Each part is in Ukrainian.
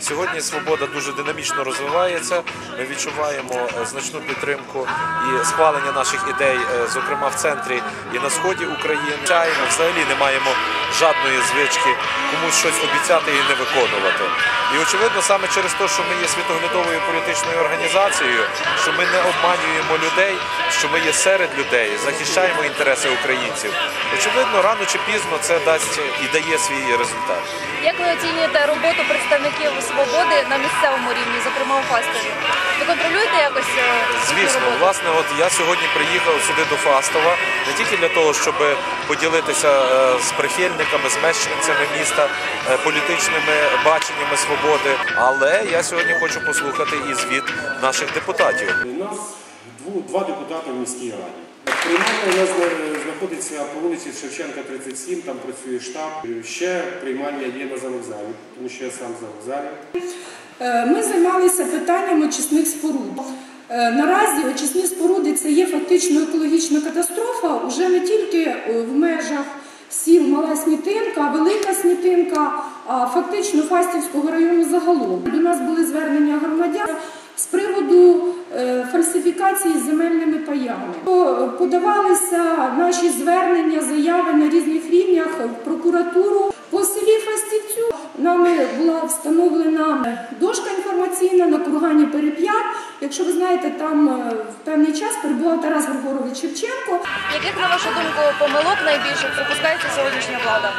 Сьогодні свобода дуже динамічно розвивається. Ми відчуваємо е, значну підтримку і схвалення наших ідей, е, зокрема в центрі і на сході України. Чаємо, взагалі не маємо жадної звички комусь щось обіцяти і не виконувати. І очевидно, саме через те, що ми є світоглядовою політичною організацією, що ми не обманюємо людей, що ми є серед людей, захищаємо інтереси українців. Очевидно, рано чи пізно це дасть і дає свій результат. Як ви оцінюєте роботу представників свободи на місцевому рівні, зокрема у Фастові? Контролюєте якось е, Звісно, власне, от я сьогодні приїхав сюди до Фастова не тільки для того, щоб поділитися е, з прихильниками, з мешканцями міста е, політичними баченнями свободи, але я сьогодні хочу послухати і звіт наших депутатів. У нас два депутати в міській раді. Приймальня у нас знаходиться по вулиці Шевченка, 37, там працює штаб. Ще приймальня є на завокзалі, тому що я сам з завокзалі. Е, Ми займалися питанням очисних споруд. Е, Наразі очисні споруди це є фактично екологічна катастрофа уже не тільки е, в межах сіл Мала Снітинка, Велика Снітинка, а фактично Фастівського району загалом. До нас були звернення громадян з приводу фальсифікації земельними паями. Подавалися наші звернення, заяви на різних рівнях в прокуратуру. Фастівцю нами була встановлена дошка інформаційна на кургані Переп'ят. Якщо ви знаєте, там е, в певний час перебував Тарас Григорович Шевченко. Яких, на вашу думку, помилок найбільше припускається сьогоднішня влада?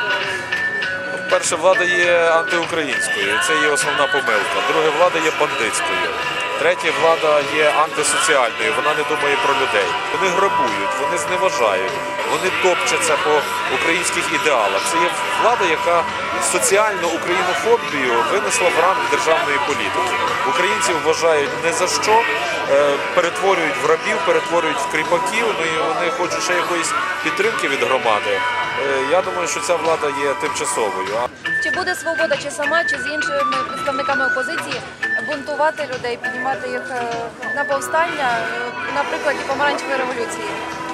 Перше, влада є антиукраїнською, це є основна помилка. Друге, влада є бандитською. Третє, влада є антисоціальною, вона не думає про людей. Вони грабують, вони зневажають, вони топчаться по українських ідеалах. Це є влада, яка соціальну українофобію винесла в ранг державної політики. Українців вважають не за що, е, перетворюють в рабів, перетворюють в кріпаків. Ну і вони хочуть ще якоїсь підтримки від громади. Е, Я думаю, що ця влада є тимчасовою. Чи буде свобода, чи сама, чи з іншими представниками опозиції бунтувати людей, піднімати їх е, на повстання е, на прикладі помаранчевої революції?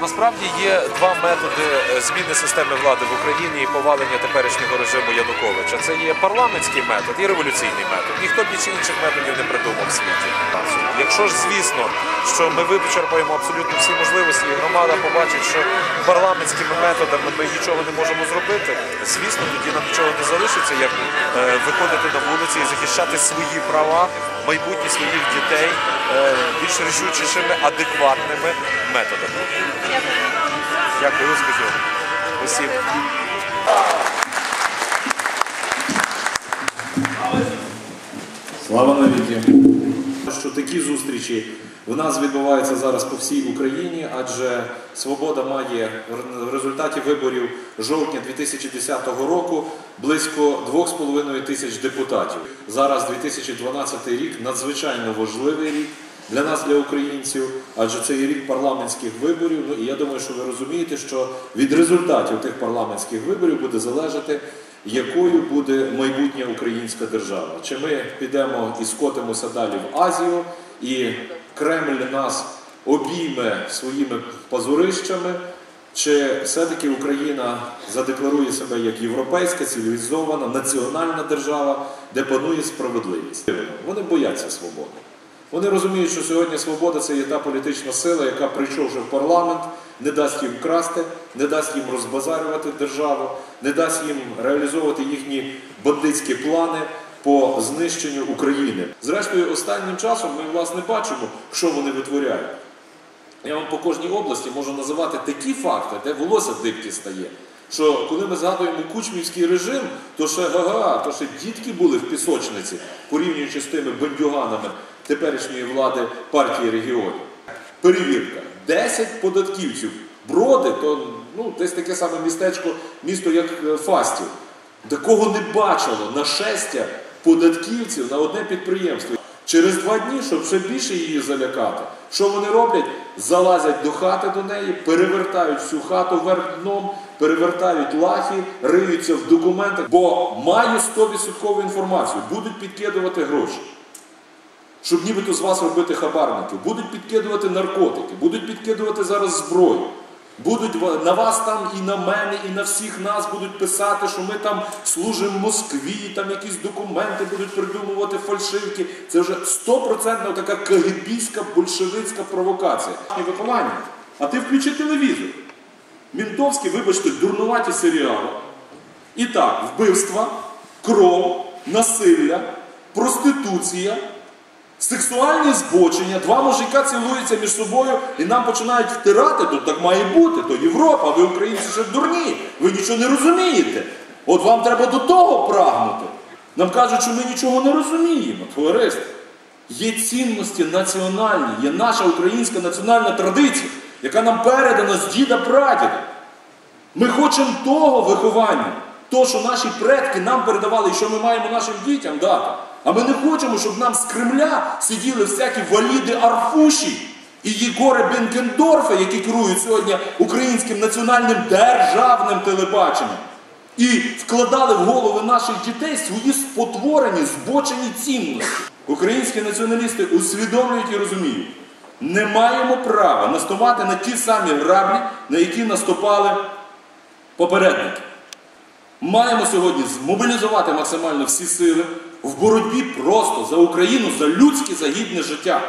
Насправді є два методи е, зміни системи влади в Україні і повалення теперішнього режиму Януковича. Це є парламентський метод і революційний метод. Ніхто більше інших методів не придумав в світі. Якщо ж звісно, що ми вичерпаємо абсолютно всі можливості, і громада побачить, що парламентськими методами ми нічого не можемо зробити, звісно, тоді нам нічого не залишиться, як е, виходити на вулиці і захищати свої права, майбутнє своїх дітей е, більш рішучішими, адекватними методами. Дякую. Успіхів. Усім. Слава навіки! Що такі зустрічі в нас відбуваються зараз по всій Україні, адже свобода має в результаті виборів жовтня 2010 року близько 2,5 тисяч депутатів. Зараз 2012 рік надзвичайно важливий рік для нас, для українців, адже це є рік парламентських виборів. Ну і я думаю, що ви розумієте, що від результатів тих парламентських виборів буде залежати якою буде майбутня українська держава. Чи ми підемо і скотимося далі в Азію, і Кремль нас обійме своїми пазурищами, чи все-таки Україна задекларує себе як європейська, цивілізована, національна держава, де панує справедливість? Вони бояться свободи. Вони розуміють, що сьогодні свобода це є та політична сила, яка, прийшовши в парламент, не дасть їм красти, не дасть їм розбазарювати державу, не дасть їм реалізовувати їхні бандитські плани по знищенню України. Зрештою, останнім часом ми власне бачимо, що вони витворяють. Я вам по кожній області можу називати такі факти, де волосся дибки стає. Що коли ми згадуємо кучмівський режим, то ще га-га, то ще дітки були в пісочниці, порівнюючи з тими бандюганами теперішньої влади партії регіонів. Перевірка. 10 податківців. Броди, то ну, десь таке саме містечко, місто, як е, Фастів. Такого не бачило нашестя податківців на одне підприємство. Через два дні, щоб ще більше її залякати, що вони роблять? Залазять до хати до неї, перевертають всю хату вверх дном, перевертають лахи, риються в документах, бо маю 100% інформацію, будуть підкидувати гроші. щоб нібито з вас робити хабарників, будуть підкидувати наркотики, будуть підкидувати зараз зброю. Будуть на вас там і на мене, і на всіх нас будуть писати, що ми там служимо Москві, там якісь документи будуть придумувати фальшивки. Це вже стопроцентна така кагибійська большевицька провокація. І виховання. А ти включи телевізор. Мінтовські, вибачте, дурнуваті серіали. І так, вбивства, кров, насилля, проституція, сексуальні збочення, два мужика цілуються між собою і нам починають втирати, то так має бути, то Європа, ви українці ще дурні, ви нічого не розумієте. От вам треба до того прагнути. Нам кажуть, що ми нічого не розуміємо, товариство. Є цінності національні, є наша українська національна традиція, яка нам передана з діда прадіда. Ми хочемо того виховання, того, що наші предки нам передавали і що ми маємо нашим дітям дати. А ми не хочемо, щоб нам з Кремля сиділи всякі валіди Арфуші і Єгори Бенкендорфа, які керують сьогодні українським національним державним телебаченням. І вкладали в голови наших дітей свої спотворені, збочені цінності. Українські націоналісти усвідомлюють і розуміють, не маємо права наступати на ті самі граблі, на які наступали попередники. Маємо сьогодні змобілізувати максимально всі сили в боротьбі просто за Україну, за людське, за гідне життя.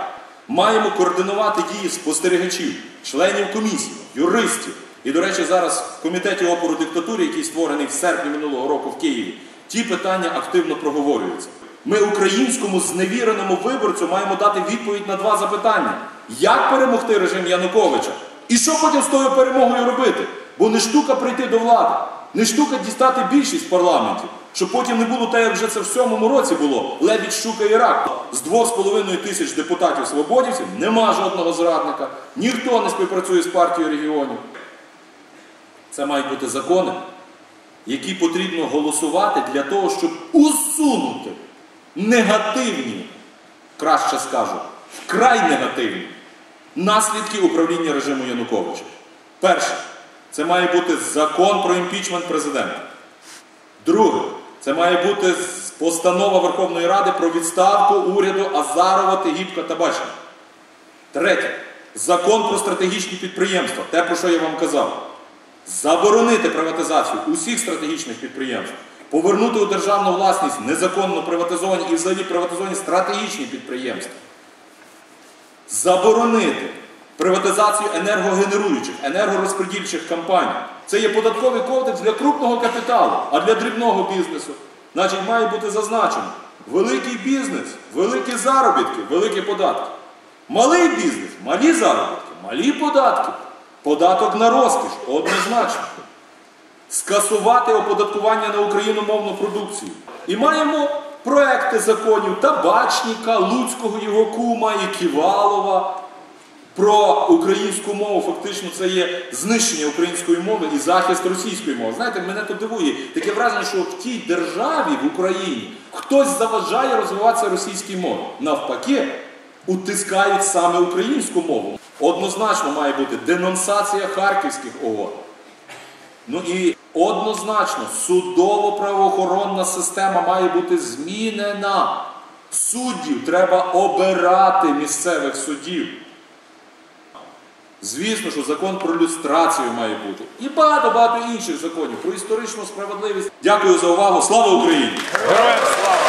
Маємо координувати дії спостерігачів, членів комісії, юристів. І, до речі, зараз в комітеті опору диктатури, який створений в серпні минулого року в Києві, ті питання активно проговорюються. Ми українському зневіреному виборцю маємо дати відповідь на два запитання: як перемогти режим Януковича? І що потім з тою перемогою робити? Бо не штука прийти до влади, не штука дістати більшість в парламенті, щоб потім не було те, як вже це в сьомому році було. Лебідь, щука і рак. З двох з половиною тисяч депутатів свободівців нема жодного зрадника, ніхто не співпрацює з партією регіонів. Це мають бути закони, які потрібно голосувати для того, щоб усунути негативні, краще скажу, вкрай негативні наслідки управління режиму Януковича. Перше, це має бути закон про імпічмент президента. Друге, це має бути постанова Верховної Ради про відставку уряду Азарова, Тегібка та Бачина. Третє, закон про стратегічні підприємства, те, про що я вам казав. Заборонити приватизацію усіх стратегічних підприємств, повернути у державну власність незаконно приватизовані і взагалі приватизовані стратегічні підприємства. Заборонити приватизацію енергогенеруючих, енергорозподільчих компаній. Це є податковий кодекс для крупного капіталу, а для дрібного бізнесу. Значить, має бути зазначено: великий бізнес, великі заробітки, великі податки. Малий бізнес, малі заробітки, малі податки. Податок на розкіш однозначно. Скасувати оподаткування на україномовну продукцію. І маємо проекти законів Табачніка, Луцького його кума і Ківалова про українську мову. Фактично це є знищення української мови і захист російської мови. Знаєте, мене то дивує таке враження, що в тій державі в Україні хтось заважає розвиватися російській мові. Навпаки, утискають саме українську мову. Однозначно має бути денонсація харківських угод. Ну і однозначно судово-правоохоронна система має бути змінена. Суддів треба обирати місцевих суддів. Звісно, що закон про люстрацію має бути. І багато-багато інших законів про історичну справедливість. Дякую за увагу. Слава Україні! Героям слава!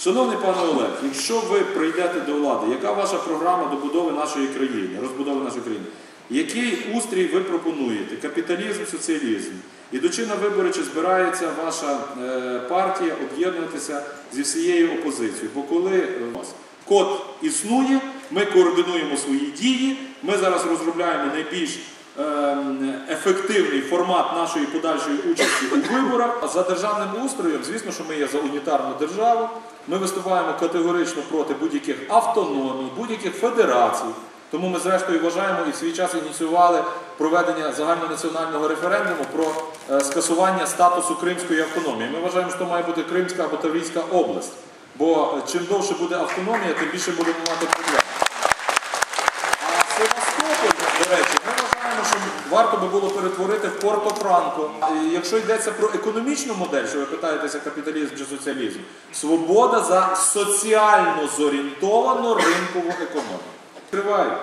Шановний пане Олег, якщо ви прийдете до влади, яка ваша програма добудови нашої країни, розбудови нашої країни? Який устрій ви пропонуєте? Капіталізм, соціалізм? Ідучи на вибори, чи збирається ваша е, партія об'єднуватися зі всією опозицією? Бо коли е, у вас код існує, ми координуємо свої дії, ми зараз розробляємо найбільш ем, ефективний формат нашої подальшої участі у виборах. За державним устроєм, звісно, що ми є за унітарну державу. Ми виступаємо категорично проти будь-яких автономій, будь-яких федерацій. Тому ми, зрештою, вважаємо і в свій час ініціювали проведення загальнонаціонального референдуму про е, скасування статусу Кримської автономії. Ми вважаємо, що має бути Кримська або Таврійська область. Бо е, чим довше буде автономія, тим більше будемо мати проблем. До речі, ми вважаємо, що варто би було перетворити в Порто-Франко. Якщо йдеться про економічну модель, що ви питаєтеся капіталізм чи соціалізм, свобода за соціально зорієнтовану ринкову економіку. Триває.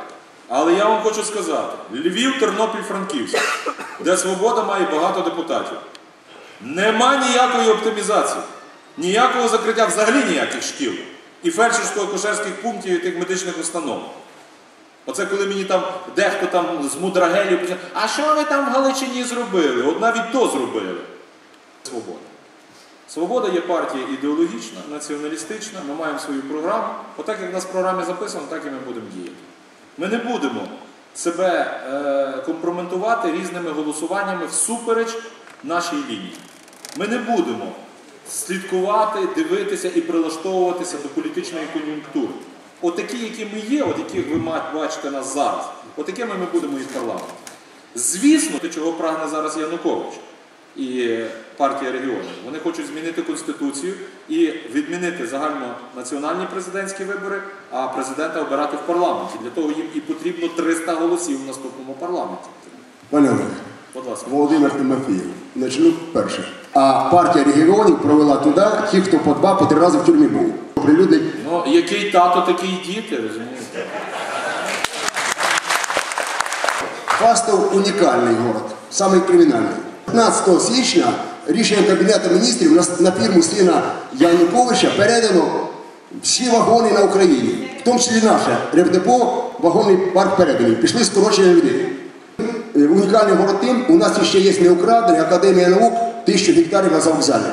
Але я вам хочу сказати: Львів, Тернопіль, Франківськ, де свобода має багато депутатів. Нема ніякої оптимізації, ніякого закриття взагалі ніяких шкіл і фельдшерсько-акушерських пунктів і тих медичних установ. Оце коли мені там дехто там з мудрагелів пише, а що ви там в Галичині зробили? От навіть то зробили. Свобода. Свобода є партія ідеологічна, націоналістична, ми маємо свою програму. Отак, як в нас в програмі записано, так і ми будемо діяти. Ми не будемо себе е, компрометувати різними голосуваннями всупереч нашій лінії. Ми не будемо слідкувати, дивитися і прилаштовуватися до політичної кон'юнктури. Отакі, які ми є, от яких ви бачите нас зараз, отакими ми будемо і в парламенті. Звісно, те, чого прагне зараз Янукович і партія регіонів. Вони хочуть змінити конституцію і відмінити загальнонаціональні президентські вибори, а президента обирати в парламенті. Для того їм і потрібно 300 голосів в наступному парламенті. Пане Олег, Будь ласка. Володимир Тимофієв, начну перше. А партія регіонів провела туди ті, хто по два, по три рази в тюрмі був. Прилюдить Ну, який тато, такі й діти, розумієте? Фастов унікальний город, самий кримінальний. 15 січня рішенням Кабінету міністрів на, фірму сина Януковича передано всі вагони на Україні, в тому числі наше Ревдепо, вагонний парк переданий. Пішли скорочення людей. Унікальний город тим, у нас ще є неукрадений Академія наук, тисячу гектарів на завокзалі.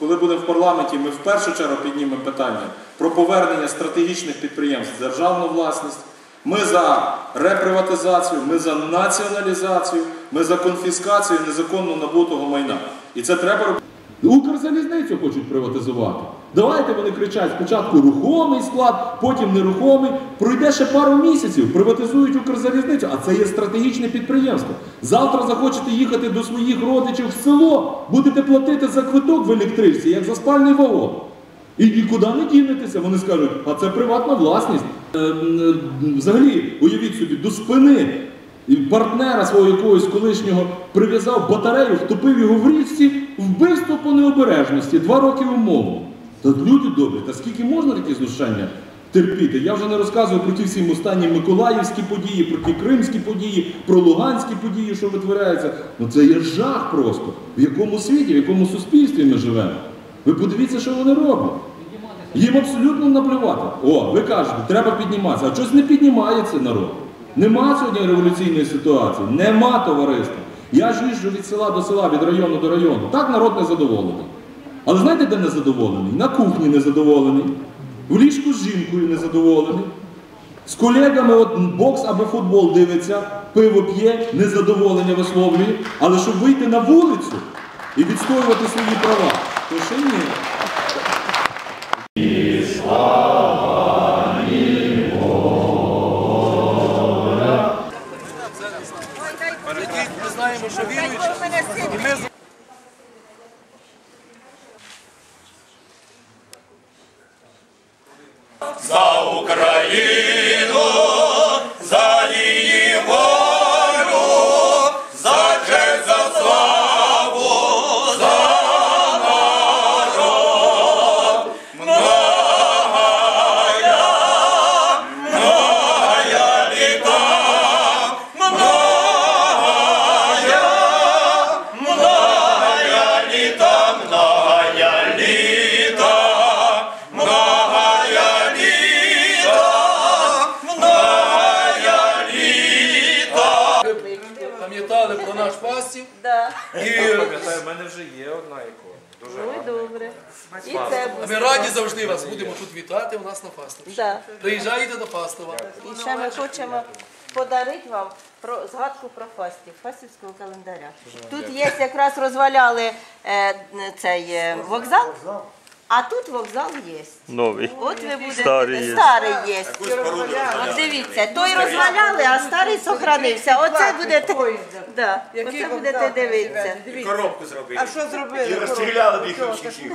Коли буде в парламенті, ми в першу чергу піднімемо питання про повернення стратегічних підприємств в державну власність. Ми за реприватизацію, ми за націоналізацію, ми за конфіскацію незаконно набутого майна. І це треба робити. Укрзалізницю хочуть приватизувати. Давайте вони кричать спочатку рухомий склад, потім нерухомий. Пройде ще пару місяців, приватизують Укрзалізницю, а це є стратегічне підприємство. Завтра захочете їхати до своїх родичів в село, будете платити за квиток в електричці, як за спальний вагон. І нікуди не дінетеся. Вони скажуть, а це приватна власність. Е, м, е, Взагалі, уявіть собі, до спини партнера свого якогось колишнього прив'язав батарею, втопив його в річці, вбивство по необережності, два роки умовно. Та люди добрі, та скільки можна такі знущання терпіти? Я вже не розказую про ті всі останні миколаївські події, про ті кримські події, про луганські події, що витворяються. Ну це є жах просто. В якому світі, в якому суспільстві ми живемо. Ви подивіться, що вони роблять. Їм абсолютно наплювати. О, ви кажете, треба підніматися. А щось не піднімається народ. Нема сьогодні революційної ситуації, нема товариства. Я ж їжджу від села до села, від району до району. Так народ незадоволений. Але знаєте, де незадоволений? На кухні незадоволений, в ліжку з жінкою незадоволений. З колегами от бокс або футбол дивиться, пиво п'є, незадоволення висловлює. Але щоб вийти на вулицю і відстоювати свої права, то ще ні. Що віруючі, І Пам'ятаю, в мене вже є одна ікона. Дуже Ну і гарна. добре. І це ми раді завжди вас будемо тут вітати у нас на пастові. Да. Приїжджайте до Фастова. І ще ми хочемо подарити вам про згадку про фастів, фастівського календаря. Тут є якраз розваляли е, цей е, вокзал, а тут вокзал є. Новий. От ви будете Старий є. старий є. От дивіться, той розваляли, а старий сохранився. Оце будете, да, оце будете дивитися. Коробку зробили. А що зробили? І розстріляли їх всіх.